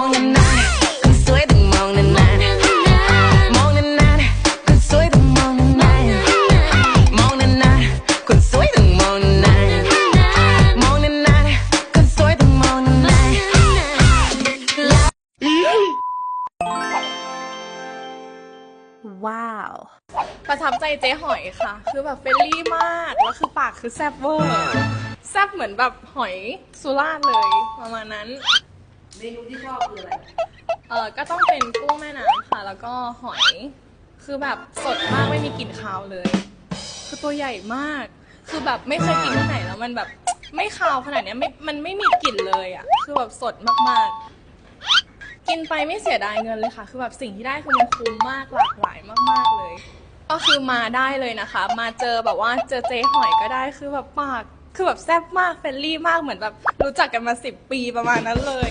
องนานๆคนสวยต้องมองนานๆมองนานๆคนสวยต้องมองนานๆมองนานๆคนสวยต้องมองนานๆมองนานๆคนสวยต้องมองนานว้าว ประทับใจเจ๊หอยค่ะ คือแบบเฟรนลี่มาก แล้วคือปากคือแซบเวอร์ แซบเหมือนแบบหอยสุราษฎร์เลยประมาณนั้น เมนูที่ชอบคืออะไร เออก็ต้องเป็นกุ้งแม่น้ำค่ะ แล้วก็หอย คือแบบสดมากไม่มีกลิ่นคาวเลย คือตัวใหญ่มาก คือแบบไม่เคยกินที่ไหนแล้วมันแบบไม่คาวขนาดเนี้ยไม่ มันไม่มีกลิ่นเลยอะ คือแบบสดมากๆ กินไปไม่เสียดายเงินเลยค่ะ คือแบบสิ่งที่ได้คือมันคุ้มมากหลากหลายมาก ๆเลย ก็คือมาได้เลยนะคะ มาเจอแบบว่าเจอเจ๊หอยก็ได้ คือแบบปาก คือแบบแซ่บมากเฟรนลี่มาก เหมือนแบบรู้จักกันมาสิบปีประมาณนั้นเลย